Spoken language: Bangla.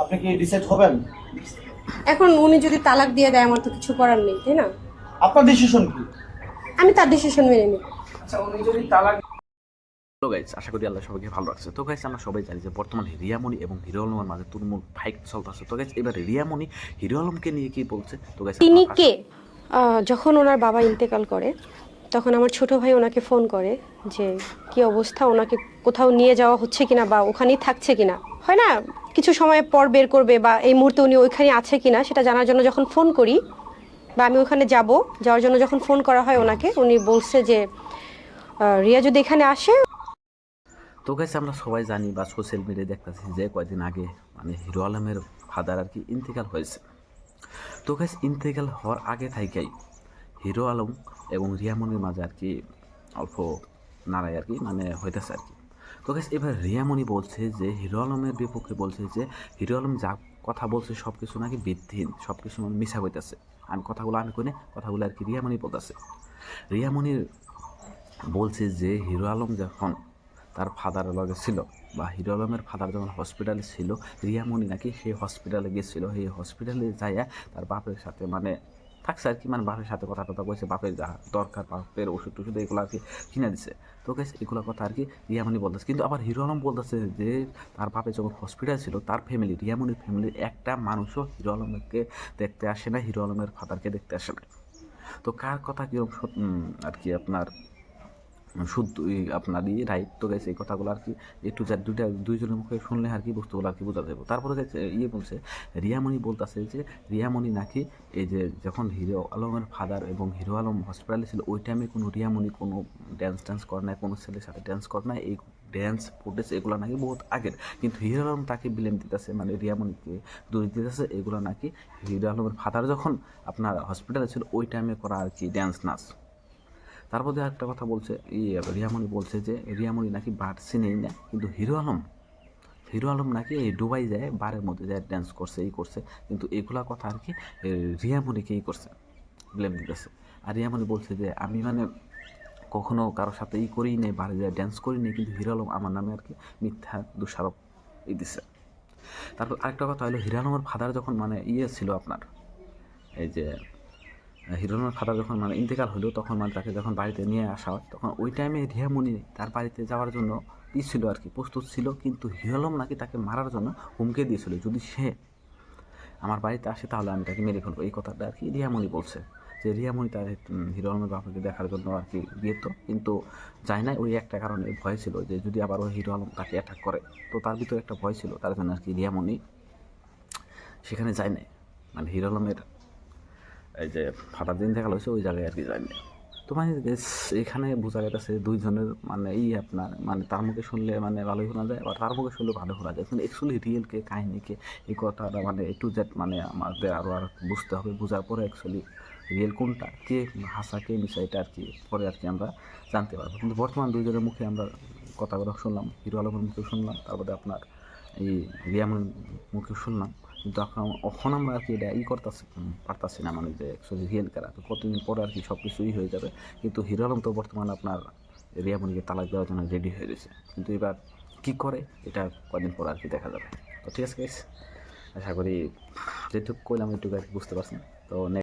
আপনি কি ডিসাইড হবেন? এখন উনি যদি তালাক দিয়ে দেয় আমার তো কিছু করার নেই তাই না? আপনার ডিসিশন কি? আমি তার ডিসিশন মেনে নিই আচ্ছা উনি যদি তালাক তো গাইজ আশা করি আল্লাহ সবাইকে ভালো রাখছে। তো গাইজ আমরা সবাই জানি যে বর্তমানে রিয়ামণি এবং হিরো আলমের মাঝে তুলমুল ফাইট চলতেছে। তো গাইজ এবার রিয়ামণি হিরো আলমকে নিয়ে কি বলছে? তো গাইজ তিনি কে? যখন ওনার বাবা ইন্তেকাল করে তখন আমার ছোট ভাই ওনাকে ফোন করে যে কি অবস্থা? ওনাকে কোথাও নিয়ে যাওয়া হচ্ছে কিনা বা ওখানেই থাকছে কিনা? হয় না? কিছু সময় পর বের করবে বা এই মুহূর্তে উনি ওইখানে আছে কিনা সেটা জানার জন্য যখন ফোন করি বা আমি ওখানে যাব, যাওয়ার জন্য যখন ফোন করা হয় ওনাকে, উনি বলছে যে রিয়া যদি এখানে আসে। তো গাইজ আমরা সবাই জানি বা সোশ্যাল মিডিয়ায় দেখতেছি যে কয়েকদিন আগে মানে হিরো আলমের ফাদার আর কি ইন্তেকাল হয়েছে। তো গাইজ ইন্তেকাল হওয়ার আগে থাকেই হিরো আলম এবং রিয়ামণির মাঝে আর কি অল্প নাড়াই আর কি মানে হইতেছে আর কি। তো গাইজ এবার রিয়ামণি বলছে যে, হিরো আলমের বিপক্ষে বলছে যে, হিরো আলম যা কথা বলছে সব কিছু নাকি ভিত্তিহীন সব কিছু মিশা হইতেছে। আমি কথাগুলো, আমি কই কথাগুলো আর কি রিয়ামণি বলতেছে। রিয়ামণির বলছে যে, হিরো আলম যখন তার ফাদারের লগে ছিল বা হিরো আলমের ফাদার যখন হসপিটালে ছিল, রিয়ামণি নাকি সেই হসপিটালে গেছিল। সেই হসপিটালে যাইয়া তার বাপের সাথে মানে থাকছে আর কি মানে বাপের সাথে কথা টথা কইছে, বাপের যা দরকার, বাপের ওষুধ টুষুধ এগুলো আর কি কিনে দিছে। তো কেছে এগুলো কথা আর কি রিয়ামণি বলতেছে। কিন্তু আবার হিরো আলম বলতেছে যে, তার বাপে যখন হসপিটাল ছিল, তার ফ্যামিলি রিয়ামণির ফ্যামিলির একটা মানুষও হিরো আলমকে দেখতে আসে না, হিরো আলমের ফাদারকে দেখতে আসে না। তো কার কথা কীরকম আর কি আপনার শুদ্ধ আপনার আপনারই রাইট তো গেছে এই কথাগুলো আর কি একটু যা দুইটা, দুইজনের মুখে শুনলে আর কি বস্তুগুলো আর কি বোঝা যাবে। তারপরে ইয়ে বলছে, রিয়ামণি বলতেছে যে, রিয়ামণি নাকি এই যে যখন হিরো আলমের ফাদার এবং হিরো আলম হসপিটালে ছিল, ওই টাইমে কোনো রিয়ামণি কোনো ড্যান্স ট্যান্স করে না কোনো ছেলের সাথে ড্যান্স করে না এই ড্যান্স ফুটেজ এগুলো নাকি বহুত আগের। কিন্তু হিরো আলম তাকে বিলেম দিতেছে মানে রিয়ামণিকে দোষ দিতেছে, এগুলো নাকি হিরো আলমের ফাদার যখন আপনার হসপিটালে ছিল, ওই টাইমে করা আর কি ড্যান্স নাচ। তারপর দিয়ে একটা কথা বলছে, এই রিয়ামণি বলছে যে, রিয়ামণি নাকি বার চিনেই না, কিন্তু হিরো আলম হিরো আলম নাকি এই ডুবাই যায়, বারের মধ্যে যায় ড্যান্স করছে, এই করছে, কিন্তু এগুলা কথা আর কি রিয়ামণিকে এই করছে ব্লেম দিতেছে। আর রিয়ামণি বলছে যে, আমি মানে কখনো কারোর সাথে ই করিই নেই, বারে যায় ড্যান্স করিনি কিন্তু হিরো আলম আমার নামে আর কি মিথ্যা দোষারোপ এই দিচ্ছে তারপর আরেকটা কথা হলো, হিরো আলমের ফাদার যখন মানে ইয়ে ছিল আপনার, এই যে হিরোনের খাতা যখন মানে ইন্তেকাল হলো তখন মানে তাকে যখন বাড়িতে নিয়ে আসা হয় তখন ওই টাইমে রিয়ামণি তার বাড়িতে যাওয়ার জন্য ই ছিল আর কি প্রস্তুত ছিল কিন্তু হিরোলম নাকি তাকে মারার জন্য হুমকে দিয়েছিল। যদি সে আমার বাড়িতে আসে তাহলে আমি তাকে মেরে ফেলব। এই কথাটা আর কি রিয়ামণি বলছে যে রিয়ামণি তার উম, হিরো আলমের বাবাকে দেখার জন্য আর কি গিয়েতো কিন্তু যায় না ওই একটা কারণে ভয় ছিল যে যদি আবার ওই হিরো আলম তাকে অ্যাটাক করে তো তার ভিতরে একটা ভয় ছিল। তার জন্য আর কি রিয়ামণি সেখানে যায় নাই। মানে হিরো আলমের এই যে ফাটার দিন দেখা হয়েছে ওই জায়গায় আর কি যায়নি তো মানে এখানে বোঝা যাচ্ছে দুইজনের মানে এই আপনার মানে তার মুখে শুনলে মানে ভালোই শোনা যায় বা তার মুখে শুনলে ভালো শোনা যায়। কিন্তু অ্যাকচুয়ালি রিয়েলকে কাহিনীকে এই কথাটা মানে একটু জেড মানে আমাদের আরও আর বুঝতে হবে, বোঝার পরে অ্যাকচুয়ালি রিয়েল কোনটা, কে হাসা কে মিশা এটা আর কি পরে আর কি আমরা জানতে পারব। কিন্তু বর্তমান দুইজনের মুখে আমরা কথাগুলো শুনলাম, হিরো আলমের মুখে শুনলাম, তারপরে আপনার এই রিয়ামের মুখে শুনলাম, কিন্তু এখন এখন আমরা আর কি এটা ই করতেছি পারতাছি না মানে যে অ্যাকচুয়ালি রিয়েল কারা তো কতদিন পরে আর কি সব কিছুই হয়ে যাবে। কিন্তু হিরো আলম তো বর্তমানে আপনার রিয়ামণিকে তালাক দেওয়ার জন্য রেডি হয়ে গেছে কিন্তু এবার কী করে, এটা কদিন পর আর কি দেখা যাবে। তো ঠিক আছে আশা করি যেটুকু কইলাম এটুকু আর কি বুঝতে পারছেন। তো